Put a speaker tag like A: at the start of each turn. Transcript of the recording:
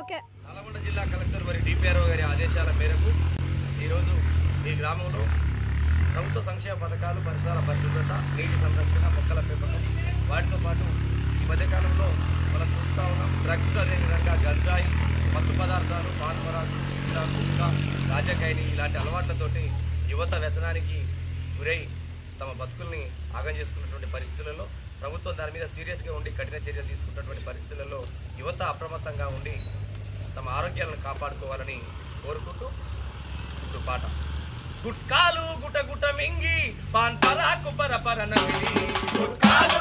A: Okay.
B: Nalgonda జిల్లా collector మరి DPRO గారి ఆదేశాల మేరకు ఈరోజు ఈ గ్రామంలో ప్రభుత్వ సంక్షేమ పథకాలు పరిసర పరిశుభ్రత నీటి సంరక్షణ మొక్కల పెంపకం వాటితో పాటు ఈ మధ్యకాలంలో మనం చూస్తూ ఉన్నాం డ్రగ్స్ అదేవిధంగా గంజాయి మత్తు పదార్థాలు పాన్పరాలు ఇంకా కుక్క రాజకాయని ఇలాంటి అలవాట్లతోటి యువత వ్యసనానికి గురై తమ బతుకుల్ని ఆగం చేసుకున్నటువంటి పరిస్థితులలో ప్రభుత్వం దాని మీద సీరియస్గా ఉండి కఠిన చర్యలు తీసుకున్నటువంటి పరిస్థితులలో యువత అప్రమత్తంగా ఉండి తమ ఆరోగ్యాలను కాపాడుకోవాలని కోరుకుంటూ ఇప్పుడు పాట. గుట్కాలు గుట గుట మింగి పాన్ పరాకు పర పర నమిలి. గుట్కాలు